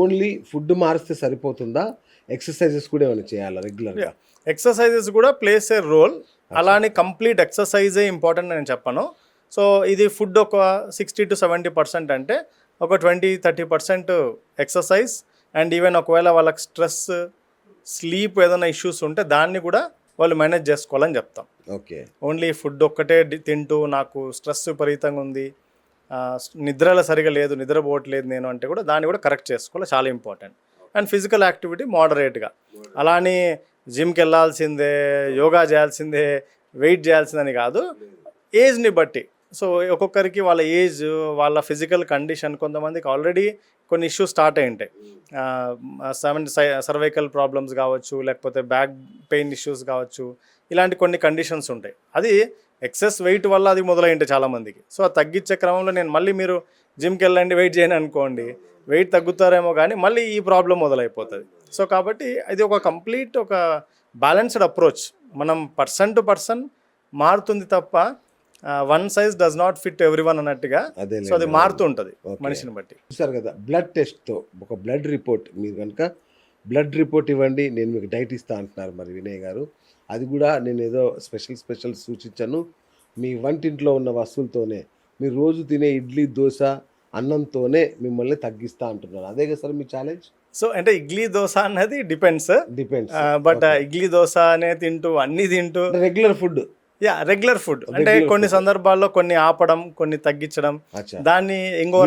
Only food మారిస్తే సరిపోతుందా? Exercises కూడా ఏమైనా చేయాలా రెగ్యులర్గా? ఎక్సర్సైజెస్ కూడా ప్లేస్ ఏ రోల్ అలానే కంప్లీట్ ఎక్సర్సైజే ఇంపార్టెంట్ నేను చెప్పను. సో ఇది ఫుడ్ ఒక సిక్స్టీ టు సెవెంటీ పర్సెంట్ అంటే ఒక twenty thirty percent exercise and even ఒకవేళ వాళ్ళకి స్ట్రెస్ స్లీప్ ఏదైనా ఇష్యూస్ ఉంటే దాన్ని కూడా వాళ్ళు మేనేజ్ చేసుకోవాలని చెప్తాం. ఓకే ఓన్లీ ఫుడ్ ఒక్కటే తింటూ నాకు స్ట్రెస్ విపరీతంగా ఉంది. నిద్రలో సరిగా లేదు నిద్రపోవట్లేదు నేను అంటే కూడా దాన్ని కూడా కరెక్ట్ చేసుకోవాలి. చాలా ఇంపార్టెంట్ అండ్ ఫిజికల్ యాక్టివిటీ మోడరేట్గా అలా అని జిమ్కి వెళ్ళాల్సిందే యోగా చేయాల్సిందే వెయిట్ చేయాల్సిందని కాదు ఏజ్ని బట్టి. సో ఒక్కొక్కరికి వాళ్ళ ఏజ్ వాళ్ళ ఫిజికల్ కండిషన్ కొంతమందికి ఆల్రెడీ కొన్ని ఇష్యూస్ స్టార్ట్ అయి ఉంటాయి. సెవెన్ సర్వైకల్ ప్రాబ్లమ్స్ కావచ్చు లేకపోతే బ్యాక్ పెయిన్ ఇష్యూస్ కావచ్చు ఇలాంటి కొన్ని కండిషన్స్ ఉంటాయి. అది ఎక్సెస్ వెయిట్ వల్ల అది మొదలైంటాయి చాలామందికి. సో అది తగ్గించే క్రమంలో నేను మళ్ళీ మీరు జిమ్కి వెళ్ళండి వెయిట్ చేయను అనుకోండి వెయిట్ తగ్గుతారేమో కానీ మళ్ళీ ఈ ప్రాబ్లం మొదలైపోతుంది. సో కాబట్టి ఇది ఒక కంప్లీట్ ఒక బ్యాలెన్స్డ్ అప్రోచ్. మనం పర్సన్ టు పర్సన్ మారుతుంది తప్ప one size does not fit everyone అన్నట్టుగా అదే సో అది మారుతూ ఉంటుంది. మనిషిని బట్టి. చూసారు కదా బ్లడ్ టెస్ట్తో ఒక బ్లడ్ రిపోర్ట్ మీరు కనుక బ్లడ్ రిపోర్ట్ ఇవ్వండి నేను మీకు డైట్ ఇస్తా అంటున్నారు మరి వినయ్ గారు. అది కూడా నేను ఏదో స్పెషల్ స్పెషల్ సూచించాను. మీ వంటింట్లో ఉన్న వస్తువులతోనే మీరు రోజు తినే ఇడ్లీ దోశ అన్నంతోనే మిమ్మల్ని తగ్గిస్తా అంటున్నాను అదే కదా సార్ మీ ఛాలెంజ్ సో అంటే ఇడ్లీ దోశ అన్నది depends depends but idli dosa అనే తింటూ అన్ని తింటూ. Regular food yeah regular food అంటే కొన్ని సందర్భాల్లో కొన్ని ఆపడం కొన్ని తగ్గించడం దాన్ని ఇంకో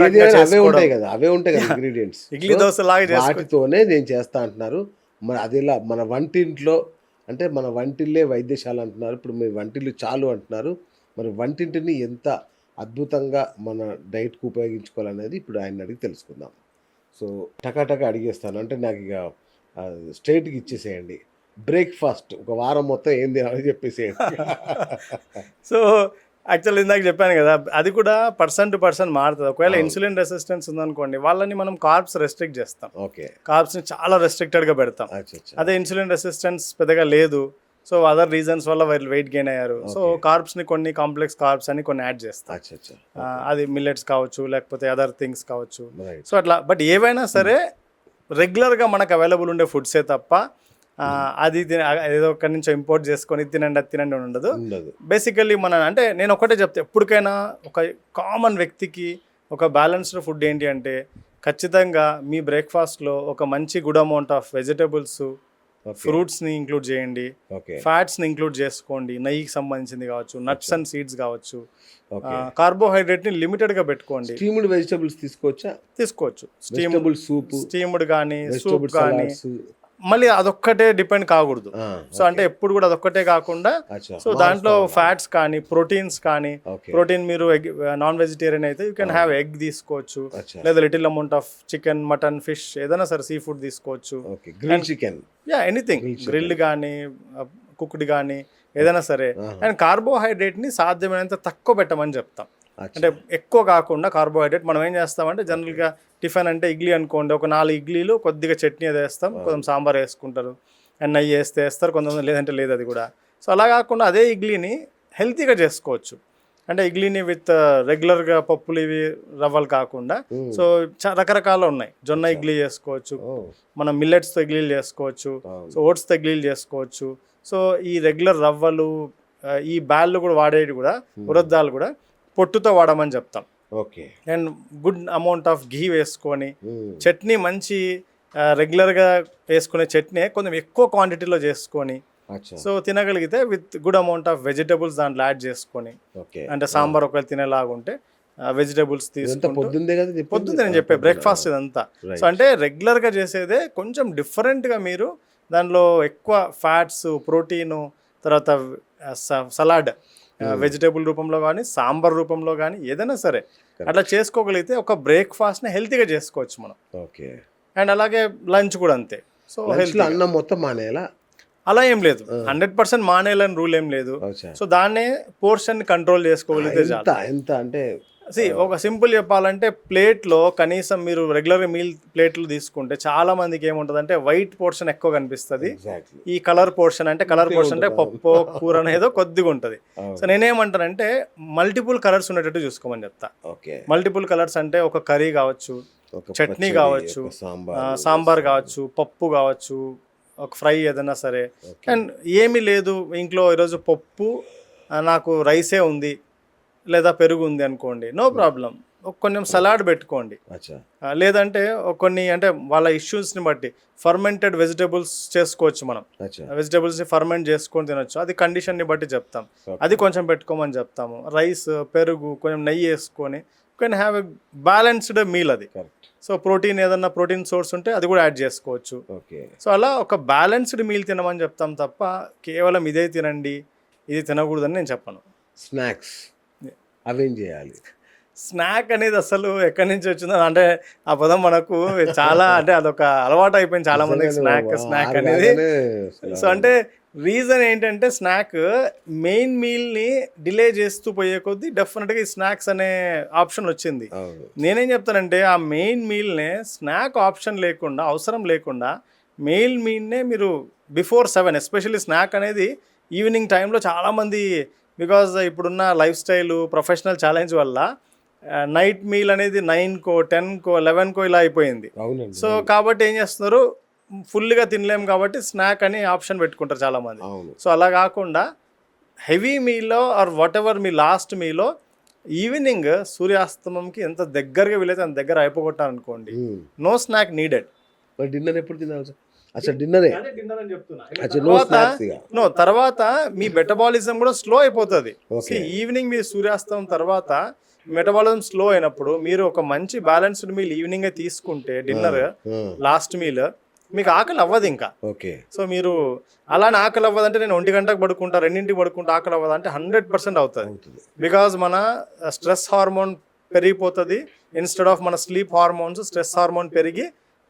అవే ఉంటాయి కదా అవే ఉంటాయి కదా ఇంగ్రీడియంట్స్ ఇడ్లీ దోశ లాగా వాటితోనే నేను చేస్తా అంటున్నారు. మరి అది ఇలా మన వంటింట్లో అంటే మన వంటిల్లే వైద్యశాల అంటున్నారు. ఇప్పుడు మీ వంటిల్లు చాలు అంటున్నారు. మరి వంటింటిని ఎంత అద్భుతంగా మన డైట్కు ఉపయోగించుకోవాలనేది ఇప్పుడు ఆయన అడిగి తెలుసుకుందాం. సో టకాటకా అడిగేస్తాను. అంటే నాకు ఇక స్ట్రైట్కి ఇచ్చేసేయండి. బ్రేక్ఫాస్ట్ ఒక వారం మొత్తం ఏం తినాలని చెప్పేసేయండి. సో యాక్చువల్ ఇందాక చెప్పాను కదా అది కూడా పర్సన్ టు పర్సన్ మారుతుంది. ఒకవేళ. ఇన్సులిన్ రెసిస్టెన్స్ ఉందనుకోండి వాళ్ళని మనం కార్బ్స్ రెస్ట్రిక్ట్ చేస్తాం. ఓకే. కార్బ్స్ని చాలా రెస్ట్రిక్టెడ్గా పెడతాం. అదే ఇన్సులిన్ రెసిస్టెన్స్ పెద్దగా లేదు. సో అదర్ రీజన్స్ వల్ల వాళ్ళు వెయిట్ గెయిన్ అయ్యారు. So Okay. కార్బ్స్ని కొన్ని కాంప్లెక్స్ కార్బ్స్ అని కొన్ని యాడ్ చేస్తాం. అచ్చా అచ్చా. ఆ, అది మిల్లెట్స్ కావచ్చు లేకపోతే అదర్ థింగ్స్ కావచ్చు. సో అట్లా బట్ ఏవైనా సరే రెగ్యులర్గా మనకు అవైలబుల్ ఉండే ఫుడ్సే తప్ప అది ఏదో ఒక్కడి నుంచి ఇంపోర్ట్ చేసుకొని తినండి అది తినండి ఉండదు. బేసికల్లీ మన అంటే నేను ఒకటే చెప్తే ఎప్పటికైనా ఒక కామన్ వ్యక్తికి ఒక బ్యాలెన్స్డ్ ఫుడ్ ఏంటి అంటే ఖచ్చితంగా మీ బ్రేక్ఫాస్ట్లో ఒక మంచి గుడ్ అమౌంట్ ఆఫ్ వెజిటబుల్స్ ఫ్రూట్స్ని ఇంక్లూడ్ చేయండి. ఫ్యాట్స్ని ఇంక్లూడ్ చేసుకోండి. నెయ్యికి సంబంధించింది కావచ్చు నట్స్ అండ్ సీడ్స్ కావచ్చు. కార్బోహైడ్రేట్ని లిమిటెడ్గా పెట్టుకోండి. స్టీమ్డ్ వెజిటబుల్స్ తీసుకోవచ్చా? తీసుకోవచ్చు. స్టీమ్ వెజిటబుల్ సూప్ స్టీమ్డ్ కానీ సూప్ కానీ మళ్ళీ అదొక్కటే డిపెండ్ కాకూడదు. సో అంటే ఎప్పుడు కూడా అదొక్కటే కాకుండా సో దాంట్లో ఫ్యాట్స్ కానీ ప్రోటీన్స్ కానీ ప్రోటీన్ మీరు ఎగ్ నాన్ వెజిటేరియన్ అయితే యూ కెన్ హ్యావ్ ఎగ్ తీసుకోవచ్చు. లేదా little amount of chicken mutton fish ఏదైనా సరే సీ ఫుడ్ తీసుకోవచ్చు. Grill chicken. Yeah anything. Grilled కానీ కుక్డ్ కానీ ఏదైనా సరే. అండ్ కార్బోహైడ్రేట్ని సాధ్యమైనంత తక్కువ పెట్టమని చెప్తాం. అంటే ఎక్కువ కాకుండా కార్బోహైడ్రేట్ మనం ఏం చేస్తామంటే జనరల్గా టిఫిన్ అంటే ఇడ్లీ అనుకోండి ఒక నాలుగు ఇడ్లీలు కొద్దిగా చట్నీ అది వేస్తాం కొంచెం సాంబార్ వేసుకుంటారు. అండ్ నెయ్యి వేస్తే వేస్తారు కొంతమంది లేదంటే లేదు అది కూడా. సో అలా కాకుండా అదే ఇడ్లీని హెల్తీగా చేసుకోవచ్చు. అంటే ఇడ్లీని విత్ రెగ్యులర్గా పప్పులు ఇవి రవ్వలు కాకుండా. సో రకరకాలు ఉన్నాయి. జొన్న ఇడ్లీ చేసుకోవచ్చు మనం మిల్లెట్స్తో ఇడ్లీలు చేసుకోవచ్చు సో ఓట్స్తో ఇడ్లీలు చేసుకోవచ్చు. సో ఈ రెగ్యులర్ రవ్వలు ఈ బ్యాళ్ళు కూడా వాడేవి కూడా ఉరద్దాలు కూడా పొట్టుతో వాడమని చెప్తాం. Okay. And good amount of ghee వేసుకొని చట్నీ మంచి రెగ్యులర్గా వేసుకునే చట్నీ కొంచెం ఎక్కువ క్వాంటిటీలో చేసుకొని సో తినగలిగితే with good amount of vegetables దాంట్లో యాడ్ చేసుకొని అంటే సాంబార్ ఒకవేళ తినేలాగుంటే వెజిటబుల్స్ తీసుకుంటూ? పొద్దున్న నేను చెప్పే బ్రేక్ఫాస్ట్ ఇదంతా. సో అంటే రెగ్యులర్గా చేసేదే కొంచెం డిఫరెంట్గా మీరు దానిలో ఎక్కువ ఫ్యాట్స్ ప్రోటీను తర్వాత సలాడ్ వెజిటేబుల్ రూపంలో కానీ సాంబార్ రూపంలో కానీ ఏదైనా సరే అట్లా చేసుకోగలిగితే ఒక బ్రేక్ఫాస్ట్ని హెల్తీగా చేసుకోవచ్చు మనం. ఓకే. అండ్ అలాగే లంచ్ కూడా అంతే. సో హెల్తీ అన్నం మొత్తం మానేయాలా? అలా ఏం లేదు. హండ్రెడ్ పర్సెంట్ మానేయాలని రూల్ ఏం లేదు. సో దాన్నే పోర్షన్ కంట్రోల్ చేసుకోగలిగితే ఎంత అంటే See, ఒక సింపుల్ చెప్పాలంటే ప్లేట్లో కనీసం మీరు రెగ్యులర్ మీల్ ప్లేట్లు తీసుకుంటే చాలా మందికి ఏముంటుంది అంటే వైట్ పోర్షన్ ఎక్కువ కనిపిస్తుంది. ఈ కలర్ పోర్షన్ అంటే కలర్ పోర్షన్ అంటే పప్పు కూర అనేది కొద్దిగా ఉంటుంది. సో నేనేమంటానంటే మల్టిపుల్ కలర్స్ ఉండేటట్టు చూసుకోమని చెప్తా. మల్టిపుల్ కలర్స్ అంటే ఒక కర్రీ కావచ్చు చట్నీ కావచ్చు, సాంబార్ కావచ్చు పప్పు కావచ్చు ఒక ఫ్రై ఏదైనా సరే. అండ్ ఏమీ లేదు ఇంట్లో ఈరోజు పప్పు నాకు రైసే ఉంది. లేదా పెరుగు ఉంది అనుకోండి నో ప్రాబ్లం కొంచెం సలాడ్ పెట్టుకోండి. లేదంటే కొన్ని అంటే వాళ్ళ ఇష్యూస్ని బట్టి ఫర్మెంటెడ్ వెజిటేబుల్స్ చేసుకోవచ్చు మనం. వెజిటేబుల్స్ని ఫర్మెంట్ చేసుకొని తినొచ్చు. అది కండిషన్ని బట్టి చెప్తాం. అది కొంచెం పెట్టుకోమని చెప్తాము. రైస్ పెరుగు కొంచెం నెయ్యి వేసుకొని can have a balanced meal అది. సో ప్రోటీన్ ఏదన్నా ప్రోటీన్ సోర్స్ ఉంటే అది కూడా యాడ్ చేసుకోవచ్చు. ఓకే సో అలా ఒక బ్యాలెన్స్డ్ మీల్ తినమని చెప్తాం తప్ప కేవలం ఇదే తినండి ఇది తినకూడదని నేను చెప్పను. స్నాక్స్ అవేం చేయాలి. స్నాక్ అనేది అసలు ఎక్కడి నుంచి వచ్చిందో అంటే ఆ పదం మనకు చాలా అంటే అదొక అలవాటు అయిపోయింది చాలా మందికి స్నాక్ స్నాక్ అనేది. సో అంటే రీజన్ ఏంటంటే స్నాక్ మెయిన్ మీల్ని డిలే చేస్తూ పోయే కొద్దీ డెఫినెట్గా ఈ స్నాక్స్ అనే ఆప్షన్ వచ్చింది. నేనేం చెప్తానంటే ఆ మెయిన్ మీల్నే స్నాక్ ఆప్షన్ లేకుండా అవసరం లేకుండా మెయిన్ మీల్నే మీరు బిఫోర్ సెవెన్ ఎస్పెషల్లీ స్నాక్ అనేది ఈవినింగ్ టైంలో చాలామంది బికాజ్ ఇప్పుడున్న లైఫ్ స్టైల్ ప్రొఫెషనల్ ఛాలెంజ్ వల్ల నైట్ మీల్ అనేది నైన్కో టెన్కో లెవెన్కో ఇలా అయిపోయింది. సో కాబట్టి ఏం చేస్తున్నారు? ఫుల్గా తినలేము కాబట్టి స్నాక్ అని ఆప్షన్ పెట్టుకుంటారు చాలామంది. సో అలా కాకుండా హెవీ మీలో or what ever me last మీలో ఈవినింగ్ సూర్యాస్తమంకి ఎంత దగ్గరగా వీలైతే అంత దగ్గర అయిపోగొట్టాను అనుకోండి నో స్నాక్ నీడెడ్ డిన్నర్ ఎప్పుడు తినాలి అచ్చా డిన్నరే. నో తర్వాత నో మీ మెటబాలిజం కూడా స్లో అయిపోతుంది. ఈవినింగ్ మీరు సూర్యాస్తం తర్వాత మెటబాలిజం స్లో అయినప్పుడు మీరు ఒక మంచి బ్యాలెన్స్డ్ మీల్ ఈవినింగ్ తీసుకుంటే డిన్నర్ లాస్ట్ మీల్ మీకు ఆకలి అవ్వదు ఇంకా. ఓకే. సో మీరు అలానే ఆకలి అవ్వదంటే నేను ఒంటి గంటకు పడుకుంటా రెండింటికి పడుకుంటా ఆకలి అవ్వదు అంటే హండ్రెడ్ పర్సెంట్ అవుతుంది. అవుతుంది. బికాజ్ మన స్ట్రెస్ హార్మోన్ పెరిగిపోతుంది. ఇన్స్టెడ్ ఆఫ్ మన స్లీప్ హార్మోన్స్ స్ట్రెస్ హార్మోన్ పెరిగి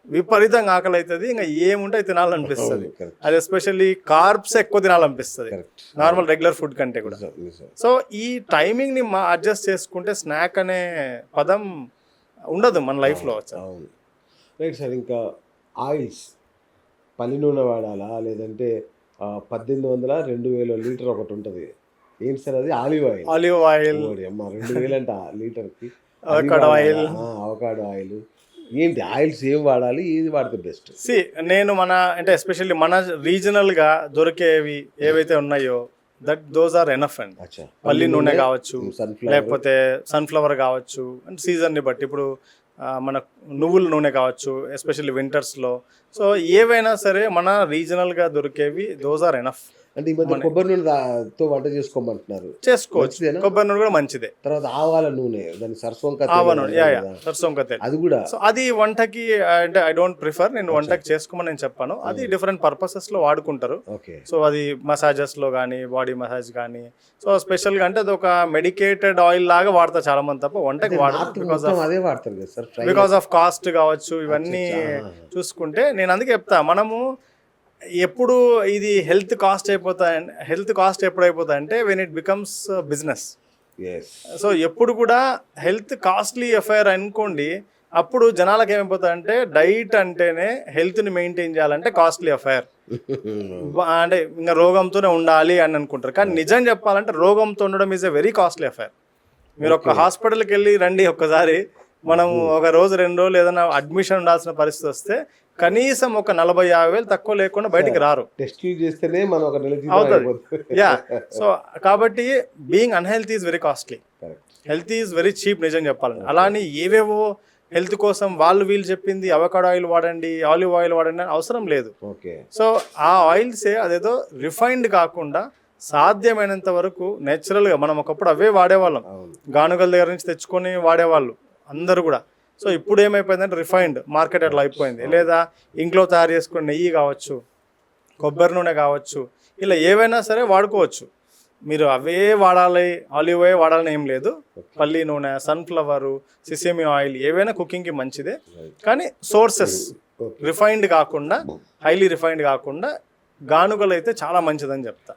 విపరీతంగా ఆకలి అవుతుంది ఇంకా ఏముంటే తినాలనిపిస్తుంది. అది ఎస్పెషల్లీ కార్బ్స్ ఎక్కువ తినాలనిపిస్తుంది. నార్మల్ రెగ్యులర్ ఫుడ్ కంటే కూడా. సో ఈ టైమింగ్ని మా అడ్జస్ట్ చేసుకుంటే స్నాక్ అనే పదం ఉండదు మన లైఫ్లో వచ్చా అవును. రైట్ సార్ ఇంకా ఆయిల్స్. పల్లి నూనె వాడాలా? లేదంటే పద్దెనిమిది వందల రెండు వేల లీటర్ ఒకటి ఉంటుంది. ఏంటి సార్ అది? Olive oil. Olive oil. అమ్మ రెండు వేలు అంట లీటర్కి Avocado oil. Avocado oil. ఏంటి? ఆయిల్స్ ఏం వాడాలి? ఏది వాడితే బెస్ట్? సి నేను మన అంటే ఎస్పెషల్లీ మన రీజనల్గా దొరికేవి ఏవైతే ఉన్నాయో that those are enough and. పల్లి నూనె కావచ్చు లేకపోతే సన్ఫ్లవర్ కావచ్చు అంటే సీజన్ని బట్టి. ఇప్పుడు మన నువ్వుల నూనె కావచ్చు ఎస్పెషల్లీ వింటర్స్లో. సో ఏవైనా సరే మన రీజనల్గా దొరికేవి దోస్ ఆర్ ఎనఫ్. అంటే ఈ మధ్య కొబ్బరి నూనె దా- తో వంట చేసుకోమంటున్నారు. చేసుకోవచ్చు? కొబ్బరి నూనె కూడా మంచిదే. తర్వాత ఆవాల నూనె దాని తెల్ అది కూడా సో అది వంటకి అంటే ఐ డోంట్ ప్రిఫర్ నేను వంటకి చేసుకోమని నేను చెప్పాను. అది డిఫరెంట్ పర్పసెస్లో వాడుకుంటారు. ఓకే. సో అది మసాజెస్లో కానీ బాడీ మసాజ్ కానీ సో స్పెషల్గా అంటే అది ఒక మెడికేటెడ్ ఆయిల్ లాగా వాడతారు చాలా మంది తప్ప వంటకి వాడతారు బికాస్ ఆఫ్ కాస్ట్ కావచ్చు ఇవన్నీ. చూసుకుంటే నేను అందుకే చెప్తా. మనము ఎప్పుడు ఇది హెల్త్ కాస్ట్ అయిపోతాయి హెల్త్ కాస్ట్ ఎప్పుడు అయిపోతాయి అంటే when it becomes business so ఎప్పుడు కూడా హెల్త్ కాస్ట్లీ ఎఫైర్ అనుకోండి అప్పుడు జనాలకు ఏమైపోతాయంటే డైట్ అంటేనే హెల్త్ని మెయింటైన్ చేయాలంటే కాస్ట్లీ అఫైర్ అంటే ఇంకా రోగంతోనే ఉండాలి అని అనుకుంటారు. కానీ నిజం చెప్పాలంటే రోగంతో ఉండడం is a very costly affair మీరు ఒక హాస్పిటల్కి వెళ్ళి రండి ఒక్కసారి. మనం ఒక రోజు రెండు రోజులు ఏదైనా అడ్మిషన్ ఉండాల్సిన పరిస్థితి వస్తే కనీసం ఒక నలభై యాభై వేలు తక్కువ లేకుండా బయటికి రారు. టెస్ట్లు చేస్తేనే మనం ఒక అవుతుంది. యా సో కాబట్టి being unhealthy is very costly health is very cheap నిజం చెప్పాలంటే. అలానే ఏవేవో హెల్త్ కోసం వాళ్ళు వీళ్ళు చెప్పింది అవకాడో ఆయిల్ వాడండి ఆలివ్ ఆయిల్ వాడండి అని అవసరం లేదు. సో ఆ ఆయిల్సే అదేదో రిఫైన్డ్ కాకుండా సాధ్యమైనంత వరకు నేచురల్గా మనం ఒకప్పుడు అవే వాడేవాళ్ళం. గానుగల దగ్గర నుంచి తెచ్చుకొని వాడేవాళ్ళు. అందరూ కూడా. సో ఇప్పుడు ఏమైపోయిందంటే రిఫైన్డ్ మార్కెట్ అట్లా అయిపోయింది. లేదా ఇంట్లో తయారు చేసుకునే నెయ్యి కావచ్చు కొబ్బరి నూనె కావచ్చు ఇలా ఏవైనా సరే వాడుకోవచ్చు. మీరు అవే వాడాలి ఆలివ్ ఆయిల్ వాడాలని ఏం లేదు. పల్లి నూనె సన్ఫ్లవరు సిసెమి ఆయిల్ ఏవైనా కుకింగ్కి మంచిదే. కానీ సోర్సెస్ రిఫైన్డ్ కాకుండా హైలీ రిఫైన్డ్ కాకుండా గానుగలు అయితే చాలా మంచిదని చెప్తా.